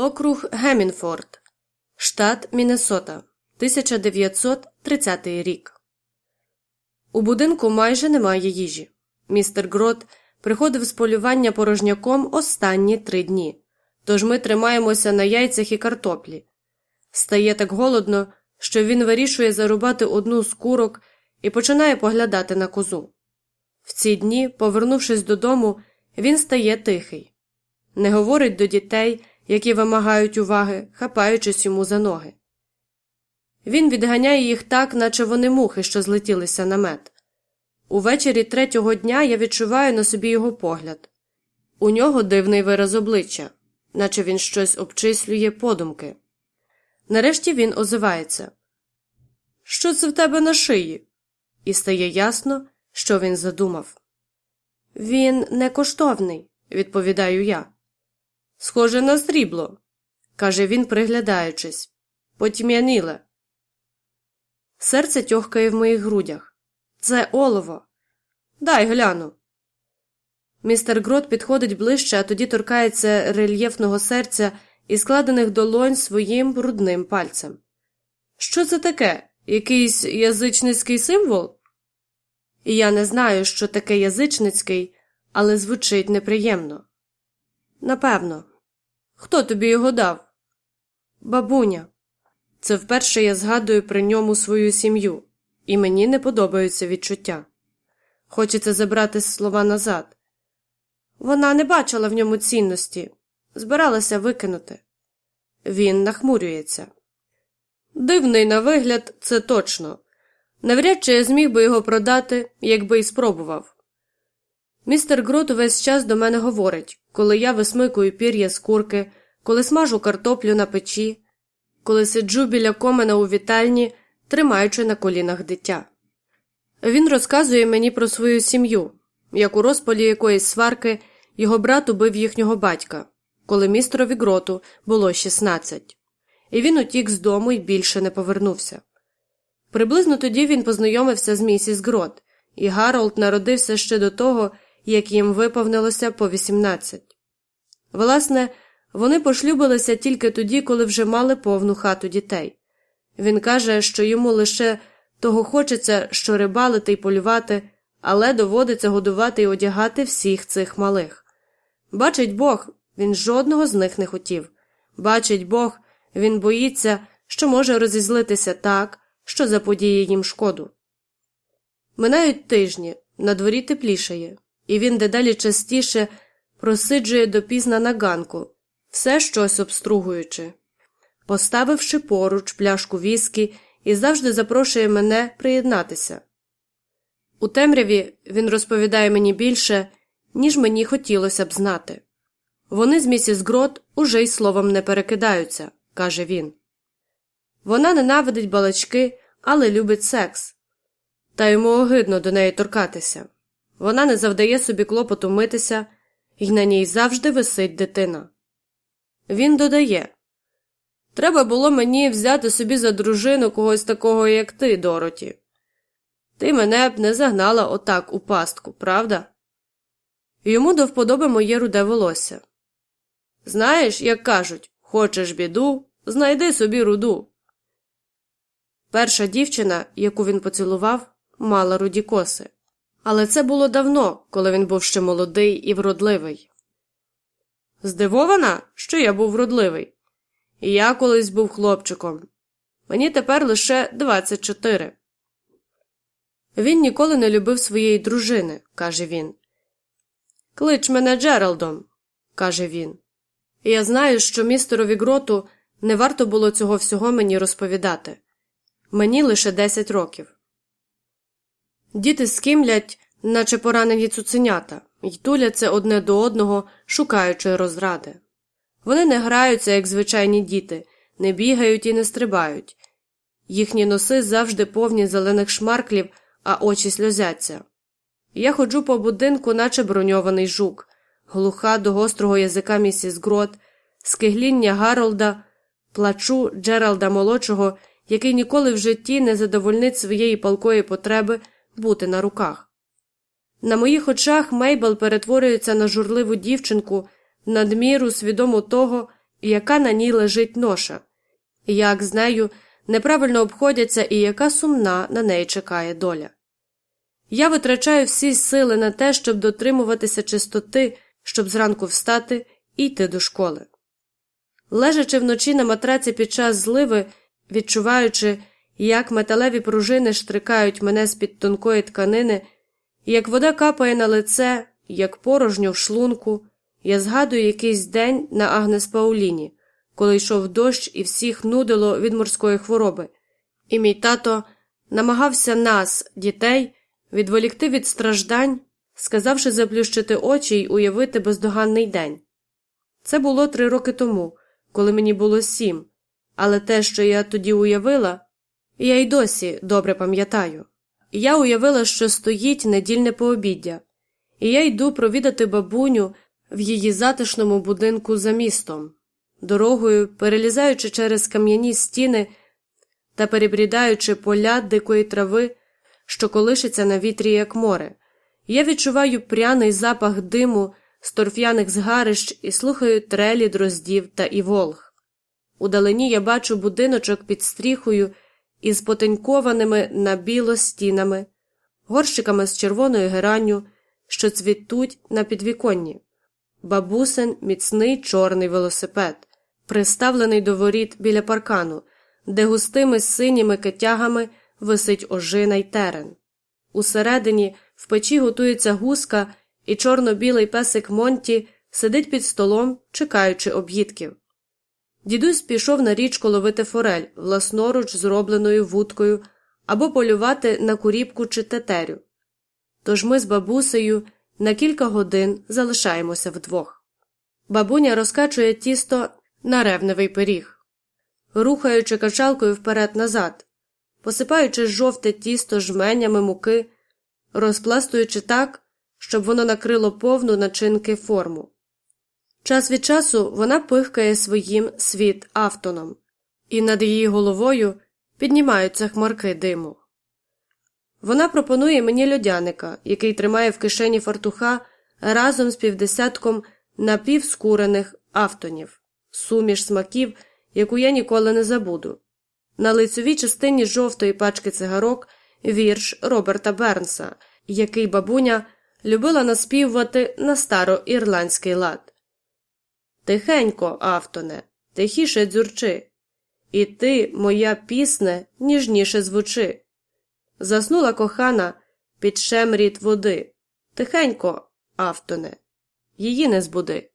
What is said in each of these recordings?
Округ Гемінфорд, штат Міннесота, 1930 рік. У будинку майже немає їжі. Містер Грот приходив з полювання порожняком останні три дні, тож ми тримаємося на яйцях і картоплі. Стає так голодно, що він вирішує зарубати одну з курок і починає поглядати на козу. В ці дні, повернувшись додому, він стає тихий, не говорить до дітей, які вимагають уваги, хапаючись йому за ноги. Він відганяє їх так, наче вони мухи, що злетілися на мед. Увечері третього дня я відчуваю на собі його погляд. У нього дивний вираз обличчя, наче він щось обчислює подумки. Нарешті він озивається Що це в тебе на шиї? І стає ясно, що він задумав. Він не коштовний, відповідаю я. Схоже на срібло, каже він, приглядаючись. Потьмяніле. Серце тьохкає в моїх грудях. Це олово. Дай гляну. Містер Грот підходить ближче, а тоді торкається рельєфного серця і складених долонь своїм брудним пальцем. Що це таке? Якийсь язичницький символ? І я не знаю, що таке язичницький, але звучить неприємно. Напевно. Хто тобі його дав? Бабуня. Це вперше я згадую при ньому свою сім'ю, і мені не подобаються відчуття. Хочеться забрати слова назад. Вона не бачила в ньому цінності, збиралася викинути. Він нахмурюється. Дивний на вигляд, це точно. Навряд чи я зміг би його продати, якби й спробував. Містер Грот увесь час до мене говорить, коли я висмикую пір'я з курки, коли смажу картоплю на печі, коли сиджу біля комена у вітальні, тримаючи на колінах дитя. Він розказує мені про свою сім'ю, як у розпалі якоїсь сварки його брат убив їхнього батька, коли містерові гроту було 16, і він утік з дому і більше не повернувся. Приблизно тоді він познайомився з місіс Грот, і Гаролд народився ще до того, як їм виповнилося по 18. Власне, вони пошлюбилися тільки тоді, коли вже мали повну хату дітей. Він каже, що йому лише того хочеться, що рибалити й полювати, але доводиться годувати й одягати всіх цих малих. Бачить Бог, він жодного з них не хотів. Бачить Бог, він боїться, що може розізлитися так, що заподіє їм шкоду. Минають тижні, на дворі теплішає, і він дедалі частіше просиджує допізна на ганку, все щось обстругуючи. Поставивши поруч пляшку віскі і завжди запрошує мене приєднатися. У темряві він розповідає мені більше, ніж мені хотілося б знати. Вони з місіс Грот уже й словом не перекидаються, каже він. Вона ненавидить балачки, але любить секс. Та йому огидно до неї торкатися. Вона не завдає собі клопоту митися, і на ній завжди висить дитина. Він додає Треба було мені взяти собі за дружину когось такого, як ти, Дороті. Ти мене б не загнала отак у пастку, правда? Йому до вподоби моє руде волосся. Знаєш, як кажуть, хочеш біду, знайди собі руду. Перша дівчина, яку він поцілував, мала руді коси. Але це було давно, коли він був ще молодий і вродливий. Здивована, що я був вродливий. І я колись був хлопчиком. Мені тепер лише 24. Він ніколи не любив своєї дружини, каже він. Клич мене Джералдом, каже він. І я знаю, що містерові гроту не варто було цього всього мені розповідати. Мені лише 10 років. Діти скимлять, наче поранені цуценята, й туляться одне до одного, шукаючи розради. Вони не граються, як звичайні діти, не бігають і не стрибають. Їхні носи завжди повні зелених шмарклів, а очі сльозяться. Я ходжу по будинку, наче броньований жук, глуха до гострого язика місіс Грот, скигління Гаролда, плачу Джералда молодшого, який ніколи в житті не задовольнить своєї палкої потреби бути на руках. На моїх очах Мейбл перетворюється на журливу дівчинку, надміру свідому того, яка на ній лежить ноша, як з нею неправильно обходяться і яка сумна на неї чекає доля. Я витрачаю всі сили на те, щоб дотримуватися чистоти, щоб зранку встати і йти до школи. Лежачи вночі на матраці під час зливи, відчуваючи, як металеві пружини штрикають мене з під тонкої тканини, як вода капає на лице, як порожньо в шлунку, я згадую якийсь день на Агнес Пауліні, коли йшов дощ і всіх нудило від морської хвороби, і мій тато намагався нас, дітей, відволікти від страждань, сказавши заплющити очі й уявити бездоганний день. Це було три роки тому, коли мені було сім, але те, що я тоді уявила, я й досі добре пам'ятаю. Я уявила, що стоїть недільне пообіддя, і я йду провідати бабуню в її затишному будинку за містом, дорогою, перелізаючи через кам'яні стіни та перебрідаючи поля дикої трави, що колишиться на вітрі, як море. Я відчуваю пряний запах диму з торф'яних згарищ і слухаю трелі дроздів та іволг. Удалині я бачу будиночок під стріхою із потенькованими на біло стінами, горщиками з червоною геранню, що цвітуть на підвіконні, бабусин міцний чорний велосипед, приставлений до воріт біля паркану, де густими синіми китягами висить ожина й терен. Усередині в печі готується гуска, і чорно-білий песик Монті сидить під столом, чекаючи об'їдків. Дідусь пішов на річку ловити форель, власноруч зробленою вудкою, або полювати на куріпку чи тетерю. Тож ми з бабусею на кілька годин залишаємося вдвох. Бабуня розкачує тісто на ревневий пиріг, рухаючи качалкою вперед назад, посипаючи жовте тісто жменями муки, розпластуючи так, щоб воно накрило повну начинки форму. Час від часу вона пихкає своїм світ автоном, і над її головою піднімаються хмарки диму. Вона пропонує мені льодяника, який тримає в кишені фартуха разом з півдесятком напівскурених автонів, суміш смаків, яку я ніколи не забуду. На лицевій частині жовтої пачки цигарок вірш Роберта Бернса, який бабуня любила наспівувати на староірландський лад. Тихенько, автоне, тихіше дзюрчи, і ти, моя пісне, ніжніше звучи. Заснула кохана під шемріт води. Тихенько, автоне, її не збуди.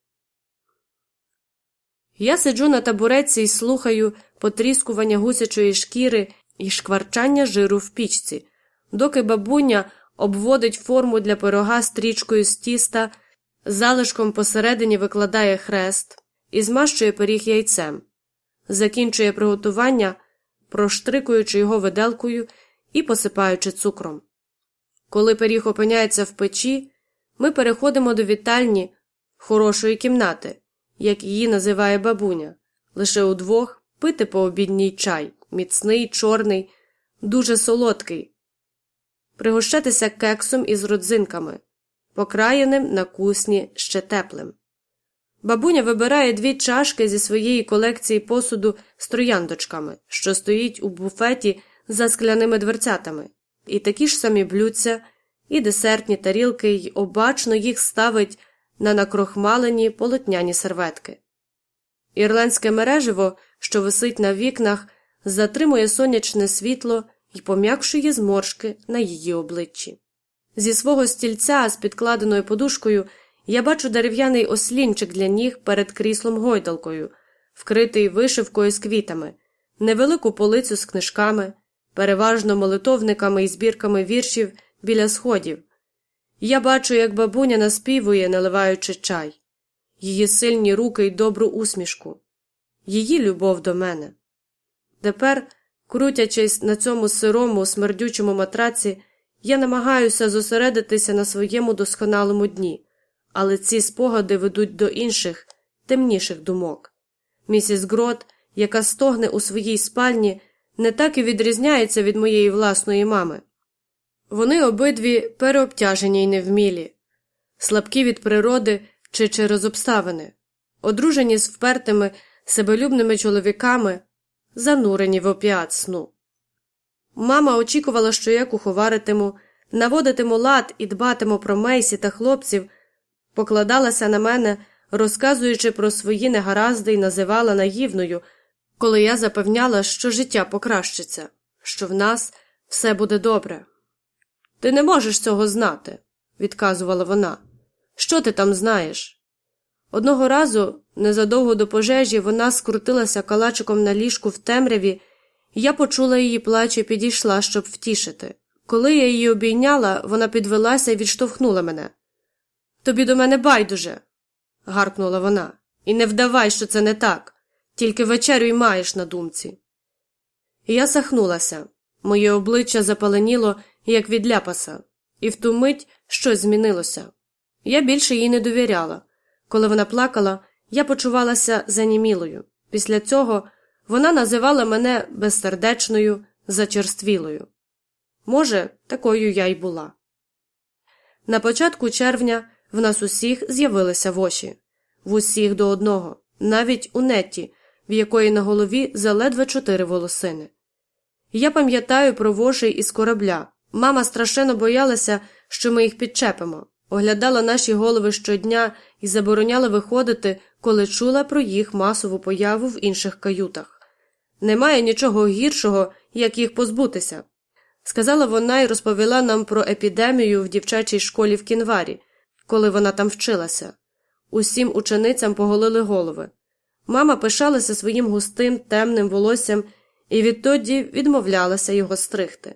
Я сиджу на табуреці і слухаю потріскування гусячої шкіри і шкварчання жиру в пічці, доки бабуня обводить форму для пирога стрічкою з тіста, залишком посередині викладає хрест і змащує пиріг яйцем, закінчує приготування, проштрикуючи його виделкою і посипаючи цукром. Коли пиріг опиняється в печі, ми переходимо до вітальні хорошої кімнати, як її називає бабуня, лише удвох пити пообідній чай, міцний, чорний, дуже солодкий, пригощатися кексом із родзинками, покраєним на кусні ще теплим. Бабуня вибирає дві чашки зі своєї колекції посуду з трояндочками, що стоїть у буфеті за скляними дверцятами, і такі ж самі блюдця, і десертні тарілки й обачно їх ставить на накрохмалені полотняні серветки. Ірландське мереживо, що висить на вікнах, затримує сонячне світло і пом'якшує зморшки на її обличчі. Зі свого стільця з підкладеною подушкою я бачу дерев'яний ослінчик для ніг перед кріслом гойдалкою, вкритий вишивкою з квітами, невелику полицю з книжками, переважно молитовниками і збірками віршів біля сходів. Я бачу, як бабуня наспівує, наливаючи чай, її сильні руки й добру усмішку, її любов до мене. Тепер, крутячись на цьому сирому, смердючому матраці, я намагаюся зосередитися на своєму досконалому дні, але ці спогади ведуть до інших, темніших думок. Місіс Грот, яка стогне у своїй спальні, не так і відрізняється від моєї власної мами. Вони обидві переобтяжені й невмілі, слабкі від природи чи через обставини, одружені з впертими, себелюбними чоловіками, занурені в опіат сну. Мама очікувала, що я куховаритиму, наводитиму лад і дбатиму про Мейсі та хлопців, покладалася на мене, розказуючи про свої негаразди і називала наївною, коли я запевняла, що життя покращиться, що в нас все буде добре. Ти не можеш цього знати, відказувала вона. Що ти там знаєш? Одного разу, незадовго до пожежі, вона скрутилася калачиком на ліжку в темряві, я почула її плач і підійшла, щоб втішити. Коли я її обійняла, вона підвелася і відштовхнула мене. Тобі до мене байдуже. гаркнула вона. І не вдавай, що це не так, тільки вечерю й маєш на думці. Я сахнулася. Моє обличчя запаленіло, як від ляпаса, і в ту мить щось змінилося. Я більше їй не довіряла. Коли вона плакала, я почувалася занімілою. Після цього вона називала мене безсердечною, зачерствілою. Може, такою я й була. На початку червня в нас усіх з'явилися воші, в усіх до одного, навіть у Нетті, в якої на голові заледве чотири волосини. Я пам'ятаю про вошей із корабля. Мама страшенно боялася, що ми їх підчепимо, оглядала наші голови щодня і забороняла виходити, коли чула про їх масову появу в інших каютах. Немає нічого гіршого, як їх позбутися. Сказала вона і розповіла нам про епідемію в дівчачій школі в кінварі, коли вона там вчилася. Усім ученицям поголили голови. Мама пишалася своїм густим, темним волоссям і відтоді відмовлялася його стригти.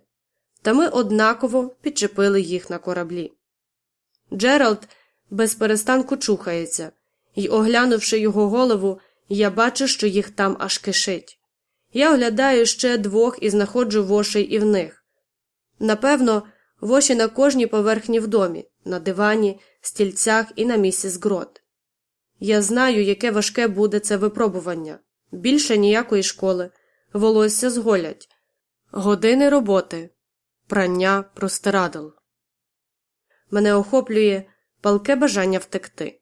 Та ми однаково підчепили їх на кораблі. Джеральд без перестанку чухається, і, оглянувши його голову, я бачу, що їх там аж кишить. Я оглядаю ще двох і знаходжу вошей і в них. Напевно, воші на кожній поверхні в домі, на дивані, стільцях і на місіс Грот. Я знаю, яке важке буде це випробування. Більше ніякої школи, волосся зголять, години роботи, прання простирадл. Мене охоплює палке бажання втекти.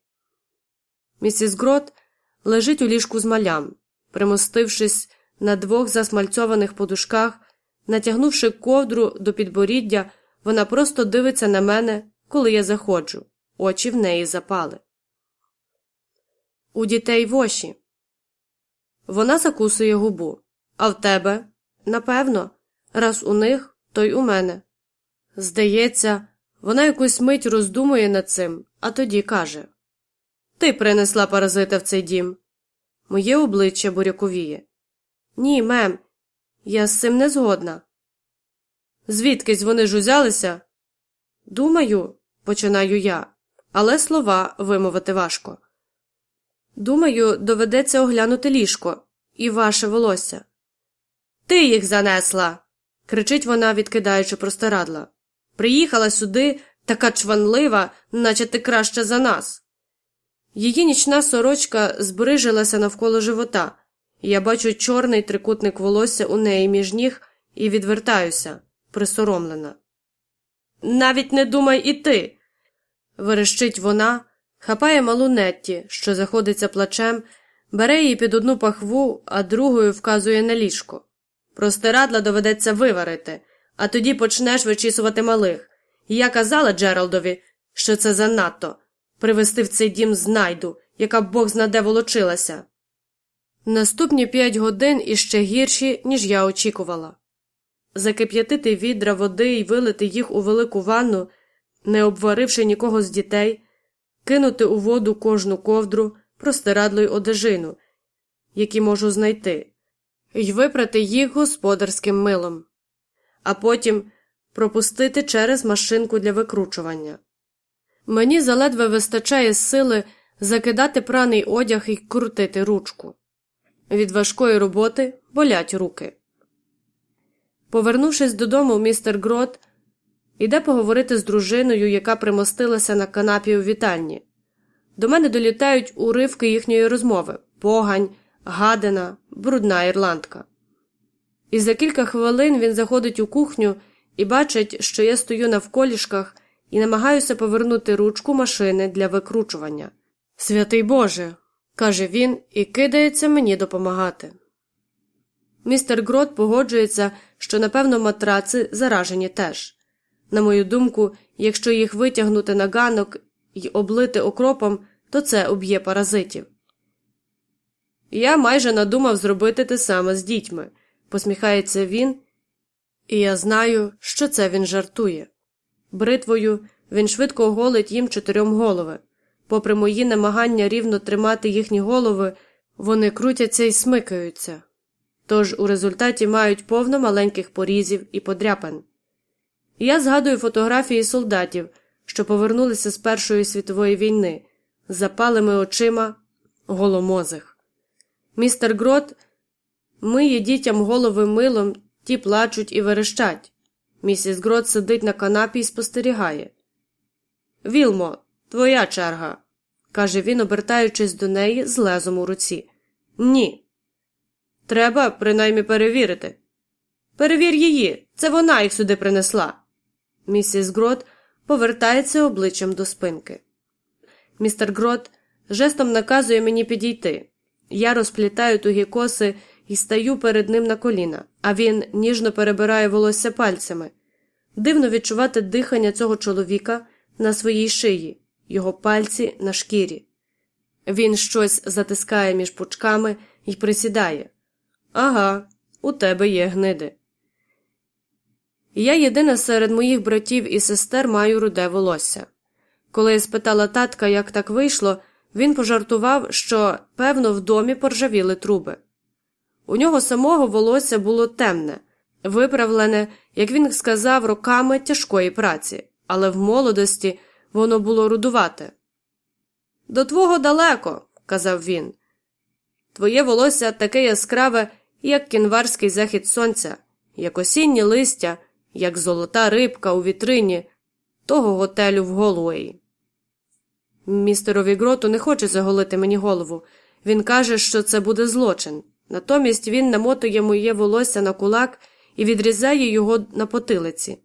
Місіс Грот лежить у ліжку з малям, примостившись на двох засмальцьованих подушках, натягнувши ковдру до підборіддя, вона просто дивиться на мене, коли я заходжу, очі в неї запали. У дітей воші. Вона закусує губу. А в тебе? Напевно, раз у них, то й у мене. Здається, вона якусь мить роздумує над цим, а тоді каже Ти принесла паразита в цей дім. Моє обличчя буряковіє. Ні, мем, я з цим не згодна. Звідкись вони ж узялися? Думаю, починаю я, але слова вимовити важко. Думаю, доведеться оглянути ліжко і ваше волосся. Ти їх занесла. кричить вона, відкидаючи простирадла. Приїхала сюди така чванлива, наче ти краще за нас. Її нічна сорочка збрижилася навколо живота, я бачу чорний трикутник волосся у неї між ніг і відвертаюся, присоромлена. Навіть не думай іти. верещить вона, хапає малу Нетті, що заходиться плачем, бере її під одну пахву, а другою вказує на ліжко. Простирадла доведеться виварити, а тоді почнеш вичісувати малих. Я казала Джералдові, що це занадто привести в цей дім знайду, яка б Бог знаде волочилася. Наступні п'ять годин іще гірші, ніж я очікувала. Закип'ятити відра води і вилити їх у велику ванну, не обваривши нікого з дітей, кинути у воду кожну ковдру, простирадло й одежину, які можу знайти, й випрати їх господарським милом, а потім пропустити через машинку для викручування. Мені заледве вистачає сили закидати праний одяг і крутити ручку. Від важкої роботи болять руки. Повернувшись додому, містер Грот іде поговорити з дружиною, яка примостилася на канапі у вітальні. До мене долітають уривки їхньої розмови погань, гадина, брудна ірландка. І за кілька хвилин він заходить у кухню і бачить, що я стою навколішках і намагаюся повернути ручку машини для викручування. Святий Боже, каже він і кидається мені допомагати. Містер Грот погоджується, що, напевно, матраци заражені теж. На мою думку, якщо їх витягнути на ганок і облити окропом, то це уб'є паразитів. Я майже надумав зробити те саме з дітьми, посміхається він, і я знаю, що це він жартує. Бритвою він швидко оголить їм чотирьом голови. Попри мої намагання рівно тримати їхні голови, вони крутяться і смикаються. Тож у результаті мають повно маленьких порізів і подряпин. Я згадую фотографії солдатів, що повернулися з Першої світової війни, запалими очима голомозих. Містер Грот миє дітям голови милом, ті плачуть і верещать. Місіс Грот сидить на канапі і спостерігає. Вілмо, твоя черга, каже він, обертаючись до неї з лезом у руці. Ні. Треба принаймні перевірити. Перевір її, це вона їх сюди принесла. Місіс Грот повертається обличчям до спинки. Містер Грот жестом наказує мені підійти. Я розплітаю тугі коси і стаю перед ним на коліна, а він ніжно перебирає волосся пальцями. Дивно відчувати дихання цього чоловіка на своїй шиї, його пальці на шкірі. Він щось затискає між пучками і присідає. Ага, у тебе є гниди. Я єдина серед моїх братів і сестер маю руде волосся. Коли я спитала татка, як так вийшло, він пожартував, що, певно, в домі поржавіли труби. У нього самого волосся було темне, виправлене, як він сказав, роками тяжкої праці, але в молодості воно було рудувате. До твого далеко, казав він. Твоє волосся таке яскраве, як кінварський захід сонця, як осіннє листя, як золота рибка у вітрині того готелю в Голуеї. Містерові гроту не хоче заголити мені голову. Він каже, що це буде злочин. Натомість він намотує моє волосся на кулак і відрізає його на потилиці.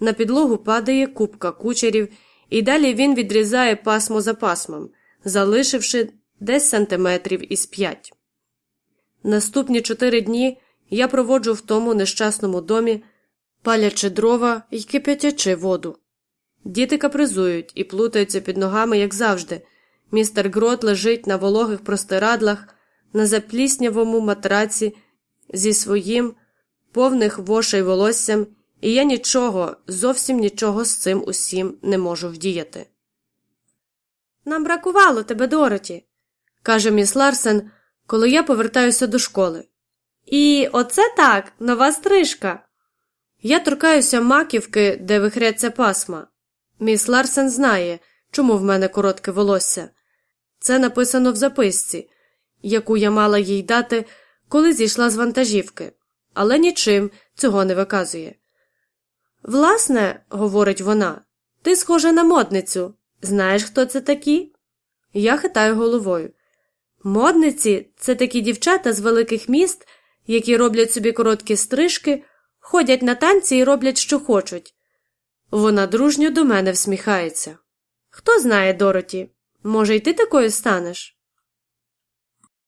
На підлогу падає купка кучерів, і далі він відрізає пасмо за пасмом, залишивши десь сантиметрів із п'ять. Наступні чотири дні я проводжу в тому нещасному домі, палячи дрова і кип'ятячи воду. Діти капризують і плутаються під ногами, як завжди. Містер Грот лежить на вологих простирадлах, на запліснявому матраці зі своїм повних вошей волоссям, і я нічого, зовсім нічого з цим усім не можу вдіяти. Нам бракувало тебе, Дороті, каже міс Ларсен, коли я повертаюся до школи. І оце так, нова стрижка. Я торкаюся маківки, де вихряться пасма. Міс Ларсен знає, чому в мене коротке волосся. Це написано в записці, яку я мала їй дати, коли зійшла з вантажівки, але нічим цього не виказує. Власне, говорить вона, ти схожа на модницю. Знаєш, хто це такі? Я хитаю головою. Модниці це такі дівчата з великих міст, які роблять собі короткі стрижки, ходять на танці і роблять, що хочуть. Вона дружньо до мене всміхається. Хто знає, Дороті, може, й ти такою станеш?